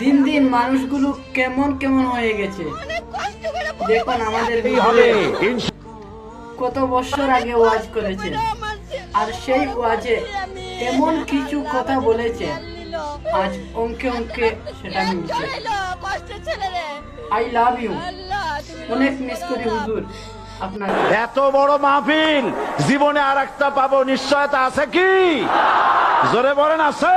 দিন দিন মানুষগুলো কেমন কেমন হয়ে গেছে। দেখুন আমাদের হবে কত বছর আগে ওয়াজ করেছেন। ছেলে আর সেই ওয়াজে এমন কিছু কথা বলেছে আজ অঙ্কে অঙ্কে সেটা মিলছে। আই লাভ ইউ অনেক মিস করি হুজুর। আপনার এত বড় মাহফিল জীবনে আর একটা পাবো নিশ্চয়তা আছে কি? জোরে বলেন আছে?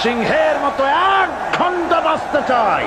সিংহের মতো এক ঘণ্টা বাঁচতে চাই।